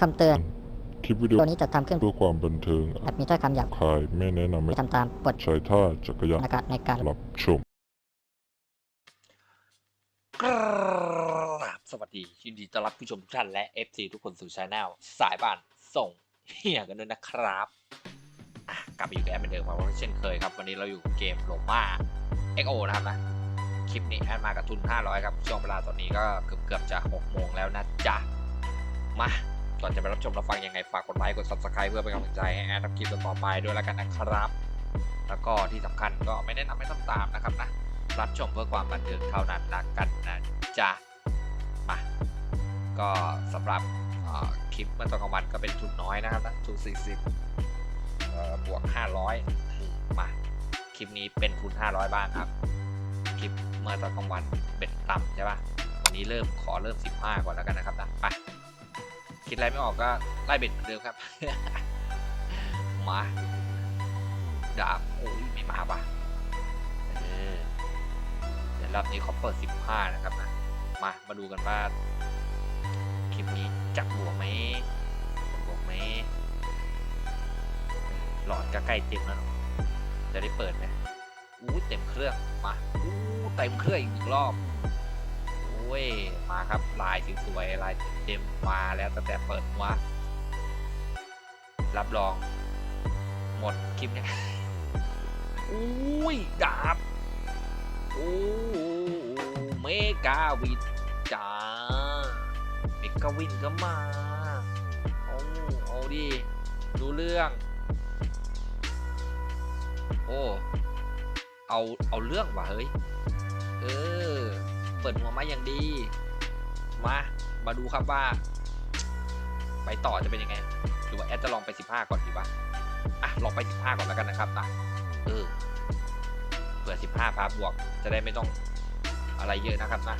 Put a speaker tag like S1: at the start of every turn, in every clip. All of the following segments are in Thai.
S1: คำเตือน
S2: คลิปวิดีโอ
S1: ตัวนี้จะทำขึ้น
S2: เพื่อความบันเทิง
S1: อาจมีถ้อยคำหยาบ
S2: คายไม่แนะนำให้
S1: ไม่ทำตามบท
S2: ใช้ท่าจักรยาน
S1: ในการในการ
S2: รับชม
S3: กราบสวัสดียินดีต้อนรับผู้ชมทุกท่านและ FC ทุกคนสู่ช anel สายบ้านส่งเฮียกันด้วยนะครับอะกลับมาอยู่กับแอดเหมือนเดิมครับเช่นเคยครับ วันนี้เราอยู่เกมโลมา XO นะครับนะคลิปนี้แอดมากับทุน 500 ครับ ช่วงเวลาตอนนี้ก็เกือบเกือบๆจะ 6 โมงแล้วนะจ๊ะ มา ก่อนจะไปรับชมรับฟังยังไงฝากกดไลค์กด Subscribe เพื่อเป็นกำลังใจให้แอดทำคลิปต่อไปด้วยแล้วกันนะครับ แล้วก็ที่สำคัญก็ไม่แนะนำให้ทำตามนะครับนะรับชมเพื่อความบันเทิงเท่านั้นละกันนะจ๊ะมาก็สำหรับคลิปเมื่อตอนกลางวันก็เป็นทุนน้อยนะครับนะทุน40เอ่อบวก 500 มาคลิปนี้เป็นทุน500 บ้างครับ คลิปเมื่อตอนกลางวันเบ็ดต่ำใช่ปะวันนี้เริ่มขอเริ่ม 15 ก่อนแล้วกันนะครับนะไป คิดอะไรไม่ออกก็ไล่เบ็ดเหมือนเดิมครับ มาดาบโอ้ยไม่มาปะเออเดี๋ยวรอบนี้เขาเปิด15 นะครับนะ มา มาดูกันว่า คลิปนี้จักบวกไหมจักบวกไหมหลอดก็ใกล้เต็มแล้ว จะได้เปิดไหมอู้เต็มเครื่อง มาอู้เต็มเครื่องอีกรอบ โอ้ย มาครับลายสวยๆลายเต็มๆมาแล้วตั้งแต่เปิดหัวรับรอง หมดคลิปเนี้ยอุ้ยดาบโอ้เมกาวินจ้าเมกาวินก็มาเอาเอาดิดูเรื่อง โอ้เอา เอาเรื่องว่ะเฮ้ย เออ ปิดหัวมาอย่างดี มา มาดูครับว่า ไปต่อจะเป็นยังไง หรือว่าแอดจะลองไป 15 ก่อนดีวะอะลองไป 15 ก่อนแล้วกันนะครับนะเออเผื่อ 15 พาบวก จะได้ไม่ต้องอะไรเยอะนะครับนะ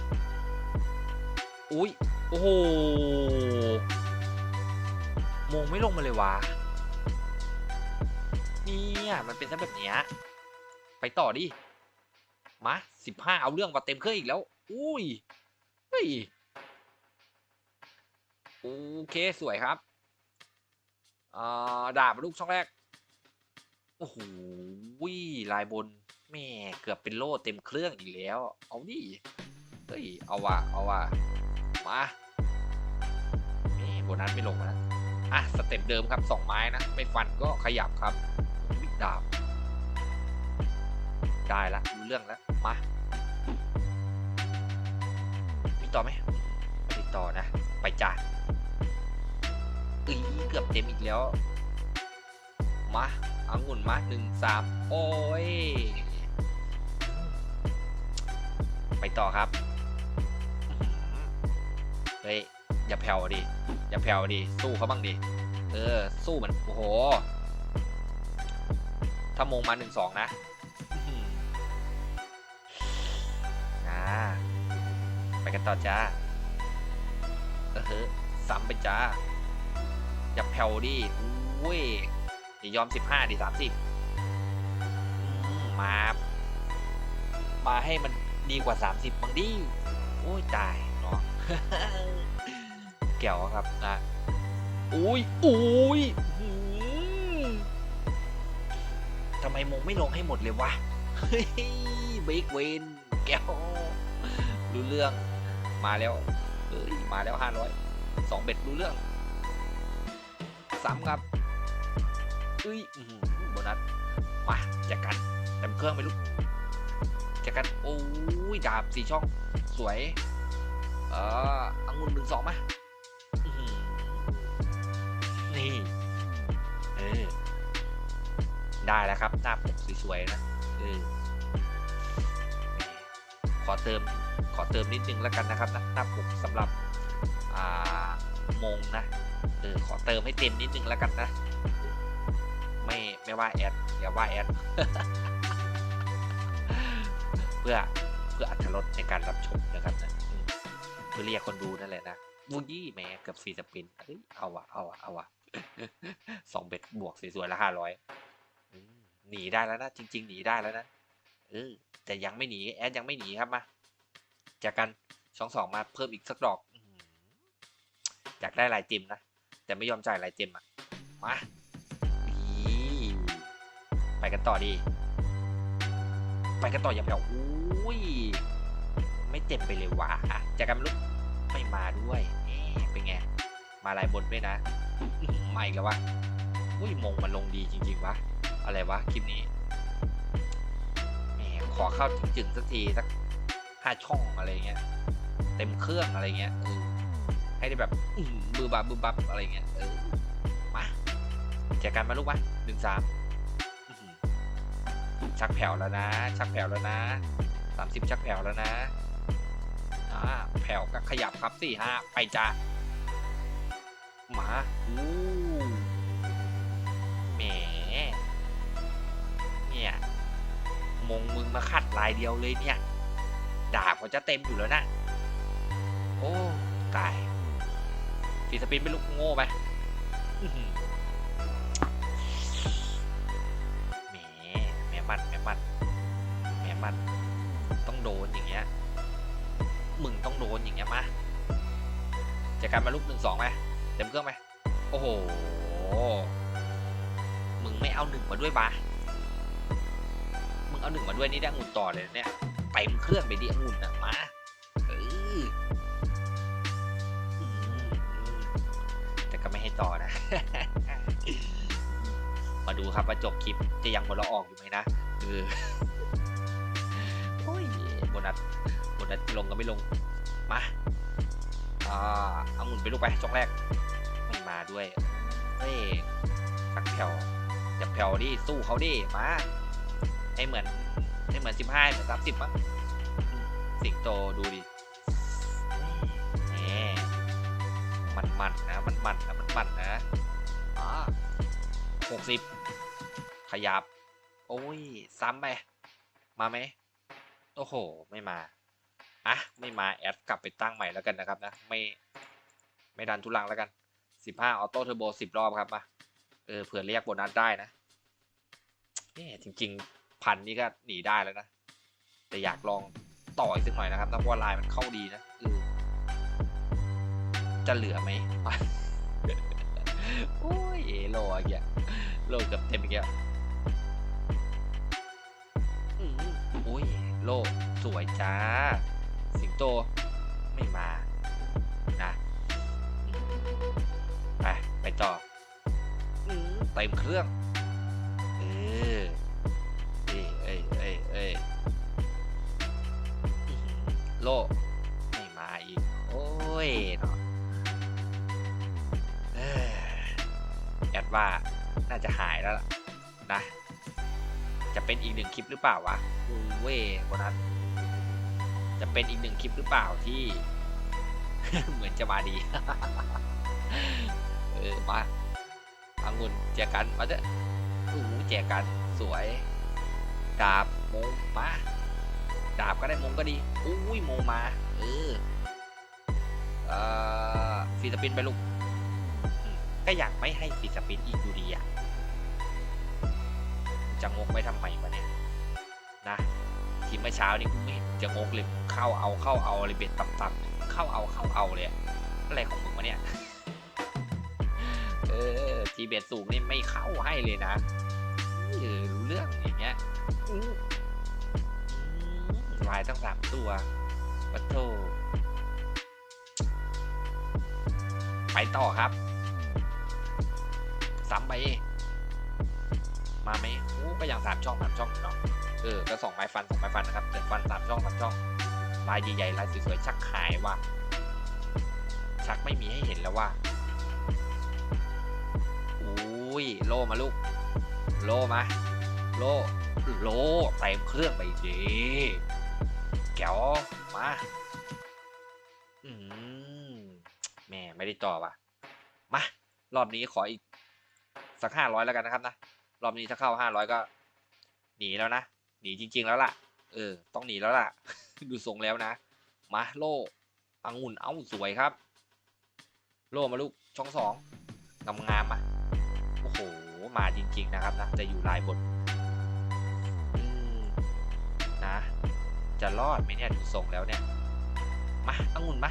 S3: อุ้ยโอ้โหมงไม่ลงมาเลยวะเนี่ยมันเป็นซะแบบเนี้ยไปต่อดิ มาสิบห้าเอาเรื่องมาเต็มเครื่องอีกแล้ว อุ้ยเฮ้ยโอเคสวยครับอ่าดาบลูกช่องแรก โอ้โหวิลายบนแม่เกือบเป็นโล่เต็มเครื่องอีกแล้ว เอาดิเฮ้ย เอาว่ะเอาว่ะมานี่โบนัสไม่ลงนะอะ สเต็ปเดิมครับสองไม้นะ ไม่ฟันก็ขยับครับวิดาบ ได้ละรู้เรื่องแล้วมามีต่อไหมไม่มีต่อนะ ไปจ้าอีเกือบเต็มอีกแล้วมาอังุ่นมาหนึ่งสามโอ้ย ไปต่อครับเฮ้ยอย่าแผ่วดิอย่าแผ่วดิสู้เขาบ้างดิเออ สู้มันโอ้โห ถ้ามงมาหนึ่งสองนะ ไปกันต่อจ้าเออเฮ้ซ้ำไปจ้า อย่าแผ่วดิอุ้ยอย่ายอมสิบห้าดิสามสิบมา มาให้มันดีกว่า30บบางดิโอ้ยตายเนาะแก้วครับนะอุ้ยอุ้ยทำไมมงไม่ลงให้หมดเลยวะเฮ้ยเบรกเวนแก้วรู้เรื่อง มาแล้วเฮ้ยมาแล้วห้าร้อยสองเบ็ดรู้เรื่องซ้ำครับเอ้ยโบนัสมาแจกกันเต็มเครื่องไปลูกจากกันโอ้ยดาบสี่ช่องสวย เอออังุ่นหนึ่งสองมาอื้อหือนี่เออได้แล้วครับหน้าปกสวยๆนะเออขอเติม ขอเติมนิดนึงแล้วกันนะครับนะหน้าปกสำหรับมงนะเออขอเติมให้เต็มนิดนึงแล้วกันนะ ไม่ไม่ว่าแอดอย่าว่าแอดเพื่อเพื่ออัตรสในการรับชมนะครับนะเพื่อเรียกคนดูนั่นแหละนะวูยี่แหมเกือบสี่สปินเฮ้ยเอาวะเอาวะเอาวะสองเบ็ดบวกสวยๆละห้าร้อยหนีได้แล้วนะจริง ๆ หนีได้แล้วนะเออแต่ยังไม่หนีแอดยังไม่หนีครับมา จากกันสองสองมาเพิ่มอีกสักดอกอยากได้ลายจิมนะ แต่ไม่ยอมจ่ายรายเต็มอะ มาไปกันต่อดี ไปกันต่ออย่างแบบอุ้ย ไม่เต็มไปเลยว่ะอะจากกันลูกไม่มาด้วยเอ๊เป็นไง มาลายบนด้วยนะอื้อหือมาอีกแล้ววะอุ้ยมงมันลงดีจริงๆวะอะไรวะคลิปนี้แหมขอเข้าถึงๆสักทีสัก ห้าช่องอะไรเงี้ย เต็มเครื่องอะไรเงี้ยเออให้ได้แบบบือบับบือบับอะไรเงี้ยเออมาเจอกันมาลูกมาหนึ่งสามชักแผ่วแล้วนะ ชักแผ่วแล้วนะสามสิบชักแผ่วแล้วนะอ่าแผ่วก็ขยับครับสี่ห้าไปจ้าหมาอู้แหมเนี่ยมงมึงมาขัดลายเดียวเลยเนี่ย ดาบเขาจะเต็มอยู่แล้วนะโอ้ตายฟีสปินเป็นลูกโง่ไปอื้อหือแหมแม่มันแม่มันแม่มัน ต้องโดนอย่างเงี้ย มึงต้องโดนอย่างเงี้ยมาจะกันมาลูกหนึ่งสองไหมเต็มเครื่องไหมโอ้โห มึงไม่เอาหนึ่งมาด้วยปะมึงเอาหนึ่งมาด้วยนี่ได้งุ่นต่อเลยเนี่ย ต็มเครื่องไปดิองุ่นนะมาเออแต่ก็ไม่ให้ต่อนะ มาดูครับว่าจบคลิปจะยังหมดเราะออกอยู่ไหมนะเออโอ้ยโบนัสโบนัสลงก็ไม่ลง มาอ่าเอาหมุนไปลูกไปช่องแรกไม่มาด้วยเฮ้ยชักแผ่วอย่าแผ่วดิสู้เขาดิมาให้เหมือน เหมือนสิบห้าเหมือนสามสิบมั้งสิงโตดูดิแหมมันมันๆนะมันมันๆนะมันมันนะอ่าหกสิบขยับ โอ้ย ซ้ำไป มาไหมโอ้โห ไม่มาอะไม่มาแอดกลับไปตั้งใหม่แล้วกันนะครับนะ ไม่ไม่ดันทุลังแล้วกันสิบห้าออโต้เทอร์โบสิบรอบครับมาเออเผื่อเรียกโบนัสได้นะเนี่ยจริง ๆ พันนี่ก็หนีได้แล้วนะ แต่อยากลองต่ออีกสักหน่อยนะครับนะเพราะว่าลายมันเข้าดีนะเออจะเหลือไหมโอ้ยเอโลอะเงี้ยโลเกือบเต็มอีกแล้วอืมโอ้ยโลสวยจ้า สิงโตไม่มานะอืมไปไปต่ออืมเต็มเครื่อง โลไม่มาอีก โอ้ยเนาะเอ้ยแอดว่าน่าจะหายแล้วล่ะนะ จะเป็นอีกหนึ่งคลิปหรือเปล่าวะอูเว้ยคนนั้นจะเป็นอีกหนึ่งคลิปหรือเปล่าที่ เหมือนจะมาดี เออมาอังุนแจกกันมาเถอะอู้หูแจกกันสวย ดาบมงมา ดาบก็ได้มงก็ดีอุ้ยมงมาเออเอ่อฟีสปินไปลูกก็อยากไม่ให้ฟีสปินอีกอยู่ดีอะจะงงไปทำไมวะเนี่ยนะทีเมื่อเช้านี้กูไม่เห็นจะงกเลยเข้าเอาเข้าเอาเลยเบ็ดต่ำๆเข้าเอาเข้าเอาเลยอะอะไรของมึงวะเนี่ยเออทีเบ็ดสูงนี่ไม่เข้าให้เลยนะเออรู้เรื่องอย่างเงี้ย อืมอืมลายตั้งสามตัวปัทโทไปต่อครับ ซ้ำไป มาไหมโอ้ก็อย่างสามช่องสามช่องเนาะ เออ ก็สองไม้ฟันสองไม้ฟันนะครับเจ็ดฟันสามช่องสามช่อง ลายใหญ่ๆลายสวยๆชักหายว่ะ ชักไม่มีให้เห็นแล้วว่ะอุ้ย โลมาลูก โลมา โล โลเต็มเครื่องไปดี แกวมาอืมแม่ไม่ได้ต่อว่ะมารอบนี้ขออีก สักห้าร้อยแล้วกันนะครับนะรอบนี้ถ้าเข้าห้าร้อยก็ หนีแล้วนะหนีจริง ๆ แล้วล่ะ เออ ต้องหนีแล้วล่ะ ดูทรงแล้วนะมาโล่อังุ่นเอ้าสวยครับ โล่มาลูกช่องสองงามงามๆมาโอ้โหมาจริง ๆ นะครับนะแต่อยู่ลายบทอืมนะ จะรอดไหมเนี่ยดูทรงแล้วเนี่ย มาอังุ่นมา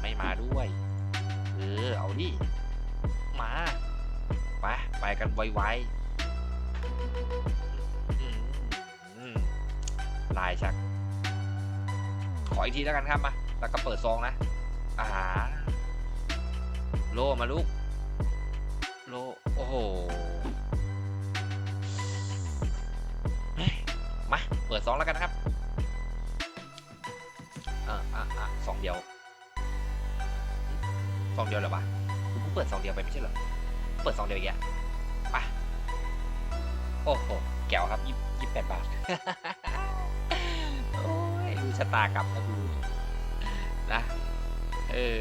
S3: ไม่มาด้วย เออ เอาดิ มา ไป ไปกันไวๆอืมอืมลายชัก ขออีกทีแล้วกันครับมา แล้วก็เปิดซองนะ อ่า โลมาลูก โล โอ้โห ปิดซองแล้วกันนะครับอ่าอ่าอ่าสองเดียวสองเดียวเหรอวะกูเพิ่งเปิดสองเดียวไปไม่ใช่เหรอเปิดสองเดียวอีกอะไปโอ้โหแก้วครับยี่ยี่แปดบาทโอ้ยดูชะตากรรมนะดูนะเออ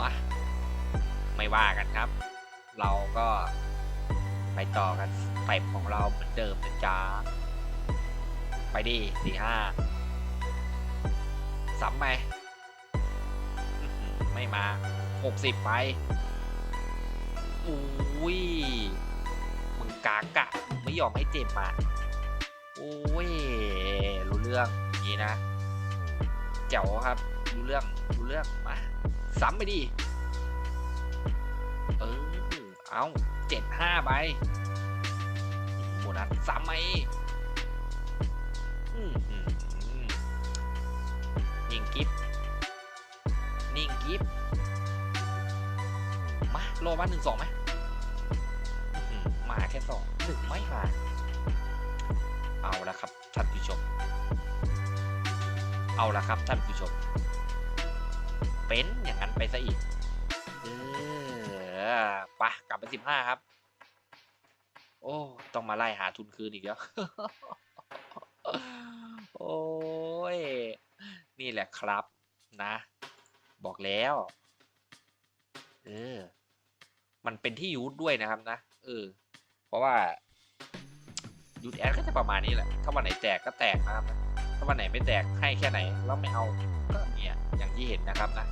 S3: มาไม่ว่ากันครับ เราก็ไปต่อกันไปของเราเหมือนเดิมนะจ๊ะ ไปดิสี่ห้าซ้ำไหมไม่มาหกสิบไปอุ้ยมึงกากะไม่ยอมให้เจมมาโอ้ยรู้เรื่องนี้นะเจ๋วครับ รู้เรื่องรู้เรื่องมาซ้ำไปดิเออเอาเจ็ดห้าไปโบนัสซ้ำไหม ยิงกิฟนิ่งกิฟมาโลมาหนึ่งสองไหมมาแค่สองหนึ่งไม่มาเอาละครับท่านผู้ชม เอาละครับท่านผู้ชม เป็นอย่างนั้นไปซะอีกเออปะกลับไปสิบห้าครับ โอ้ ต้องมาไล่หาทุนคืนอีกแล้ว โอ้ย นี่แหละครับนะ บอกแล้ว เออ มันเป็นที่ยูทด้วยนะครับนะ เออ เพราะว่ายูทแอดก็จะประมาณนี้แหละ ถ้าวันไหนแตกก็แตกนะครับนะถ้าวันไหนไม่แตกให้แค่ไหนแล้วไม่เอาก็เนี่ยอย่างที่เห็นนะครับนะ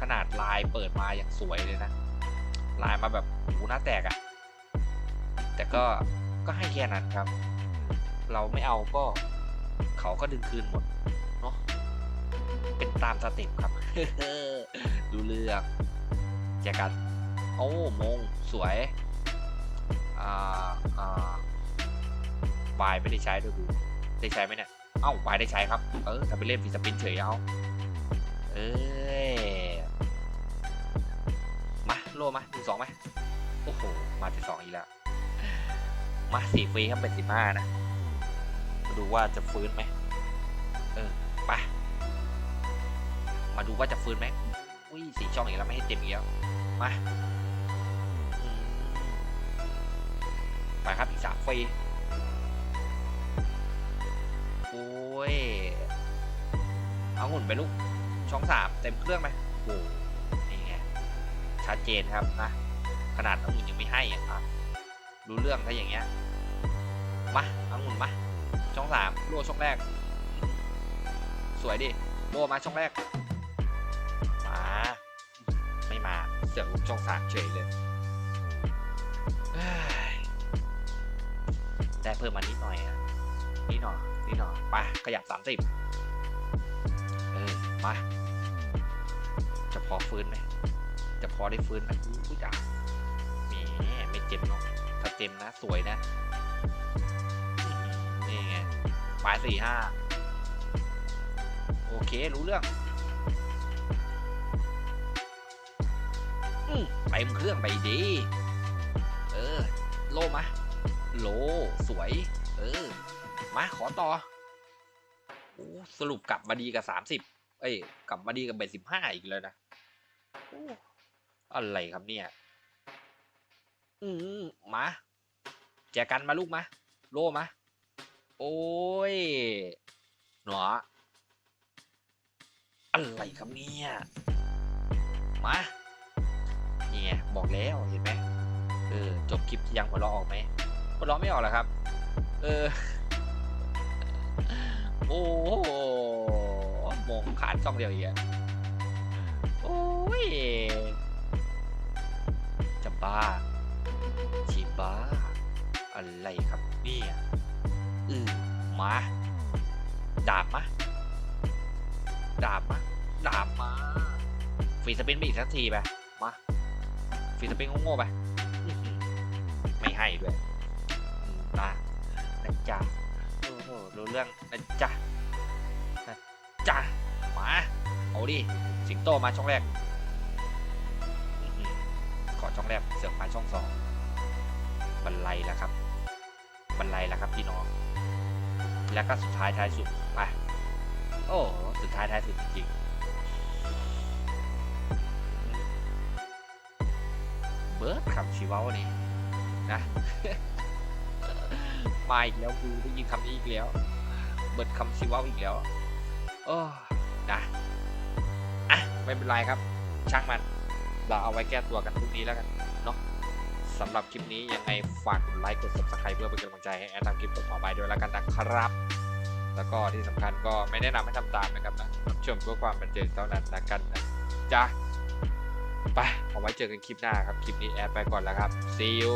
S3: ขนาดลายเปิดมาอย่างสวยเลยนะ ลายมาแบบหูหน้าแตกอะ่ะ แต่ก็ก็ให้แค่นั้นครับ เราไม่เอาก็เขาก็ดึงคืนหมด ตามสเต็ปครับดูเรื่องแจกันโอ้มงสวยอ่าอ่าบายไม่ได้ใช้ด้วยดูได้ใช้ไหมเนี่ยเอ้าบายได้ใช้ครับ เออแต่ไปเล่นฟีสปินเฉยเอาเอ้ยมาโลมาหนึ่งสองไหมโอ้โหมาที่สองอีกแล้วมาสี่ฟรีครับเป็นสิบห้านะมาดูว่าจะฟื้นไหม ดูว่าจะฟื้นไหมอุ้ยสีช่องอีกแล้วไม่ให้เต็มอีกแล้วมาไปครับอีกสามฟีโอ้ย เอาหุ่นไปลูก ช่องสามเต็มเครื่องไหมโอ้โหนี่ไง ชัดเจนครับนะ ขนาดองุ่นยังไม่ให้อะครับรู้เรื่องถ้าอย่างเงี้ย มาเองุ่นมา ช่องสามโลช่องแรก สวยดิ โลมาช่องแรก มาเสือกลุกช่องสามเฉยเลยเอ้ยได้เพิ่มมานิดหน่อยอะนิดหน่อยนิดหน่อยไปขยับสามสิบเออมาจะพอฟื้นไหมจะพอได้ฟื้นไหมอุ้ยจ้าแหมไม่เจ็บเนาะถ้าเต็มนะสวยนะอื้อหือนี่ไงปลายสี่ห้าโอเครู้เรื่อง เต็มเครื่องไปดี เออ โลมาโล สวย เออ มาขอต่อโอ้สรุปกลับมาดีกับสามสิบเอ้ย กลับมาดีกับเบสิบห้าอีกเลยนะโอ้อะไรครับเนี่ย อืมมาแจกันมาลูกมา โลมา โอ้ยหนออะไรครับเนี่ย มา นี่ไงบอกแล้วเห็นไหมเออจบคลิปยังหัวเราะออกไหมหัวเราะไม่ออกหรอครับ เออ โอ้โหมงขาดช่องเดียวอีกอะโอ้ยจะบ้าชีบ้า อะไรครับเนี่ยอือมาดาบมาดาบมาดาบมาฟีสปินไปอีกสักทีไป ฟรีสปินโง่ๆไปอื้อหือไม่ให้ด้วยอืมนะนะจ๊ะโอ้โหรู้เรื่องนะจ๊ะนะจ๊ะมา เอาดิ สิงโตมาช่องแรกอื้อหือขอช่องแรก เสือกมาช่องสองบันไลแล้วครับ บันไลแล้วครับพี่น้อง แล้วก็สุดท้ายท้ายสุด ไป โอ้โหสุดท้ายท้ายสุดจริงๆ เบิร์ดขับชีวาวนนี้นะ มาอีกแล้วกูได้ยินคำนี้อีกแล้ว เบิร์ดคำชีวาอีกแล้วโอ้นะอะไม่เป็นไรครับช่างมันเราเอาไว้แก้ตัวกันพรุ่งนี้แล้วกันเนาะสำหรับคลิปนี้ยังไงฝากกดไลค์กด subscribe เพื่อเป็นกำลังใจให้แอดทำคลิปต่อไปด้วยแล้วกันนะครับ แล้วก็ที่สำคัญก็ไม่แนะนำให้ทำตามนะครับนะรับชมเพื่อความบันเทิงเท่านั้นนะกันนะจ้ะ ไปผมไว้เจอกันคลิปหน้าครับ คลิปนี้แอดไปก่อนแล้วครับ see you